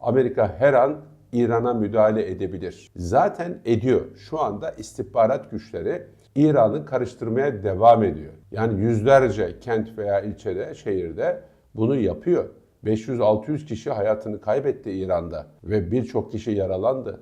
Amerika her an İran'a müdahale edebilir. Zaten ediyor. Şu anda istihbarat güçleri İran'ı karıştırmaya devam ediyor. Yani yüzlerce kent veya ilçede, şehirde bunu yapıyor. 500-600 kişi hayatını kaybetti İran'da ve birçok kişi yaralandı.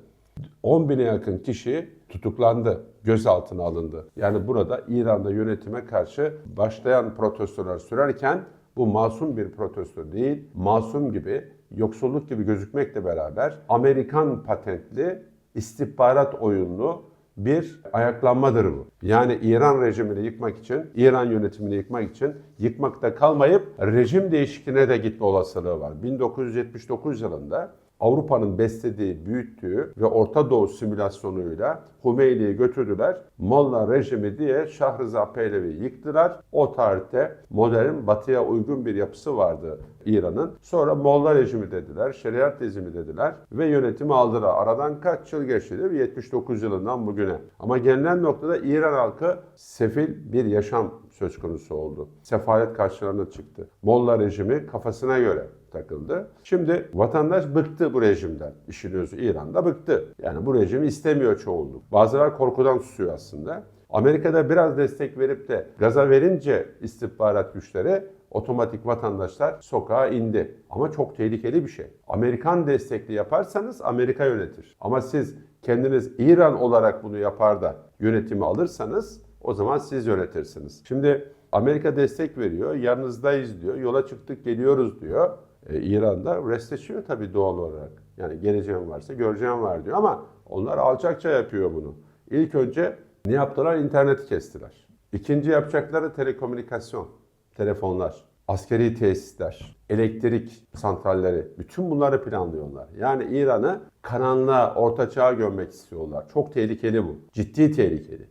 10 bine yakın kişi tutuklandı, gözaltına alındı. Yani burada İran'da yönetime karşı başlayan protestolar sürerken bu masum bir protesto değil, masum gibi, yoksulluk gibi gözükmekle beraber Amerikan patentli istihbarat oyunlu bir ayaklanmadır bu. Yani İran rejimini yıkmak için, İran yönetimini yıkmak için yıkmakta kalmayıp rejim değişikliğine de gitme olasılığı var. 1979 yılında Avrupa'nın beslediği, büyüttüğü ve Orta Doğu simülasyonuyla Hümeyni'yi götürdüler. Molla rejimi diye Şah Rıza Pehlevi'yi yıktılar. O tarihte modern batıya uygun bir yapısı vardı İran'ın. Sonra Molla rejimi dediler, şeriat rejimi dediler ve yönetimi aldılar. Aradan kaç yıl geçti değil mi? 79 yılından bugüne. Ama gelinen noktada İran halkı sefil bir yaşam söz konusu oldu. Sefalet karşılarına çıktı. Molla rejimi kafasına göre takıldı. Şimdi vatandaş bıktı bu rejimden. İşin özü İran'da bıktı. Yani bu rejimi istemiyor çoğunluk. Bazıları korkudan susuyor aslında. Amerika'da biraz destek verip de gaza verince istihbarat güçleri otomatik vatandaşlar sokağa indi. Ama çok tehlikeli bir şey. Amerikan destekli yaparsanız Amerika yönetir. Ama siz kendiniz İran olarak bunu yapar da yönetimi alırsanız o zaman siz yönetirsiniz. Şimdi Amerika destek veriyor, yanınızdayız diyor, yola çıktık geliyoruz diyor. E, İran'da restleşiyor tabii doğal olarak. Yani geleceğim varsa göreceğim var diyor ama onlar alçakça yapıyor bunu. İlk önce ne yaptılar? İnterneti kestiler. İkinci yapacakları telekomünikasyon, telefonlar, askeri tesisler, elektrik santralleri, bütün bunları planlıyorlar. Yani İran'ı karanlığa, orta çağa gömmek istiyorlar. Çok tehlikeli bu. Ciddi tehlikeli.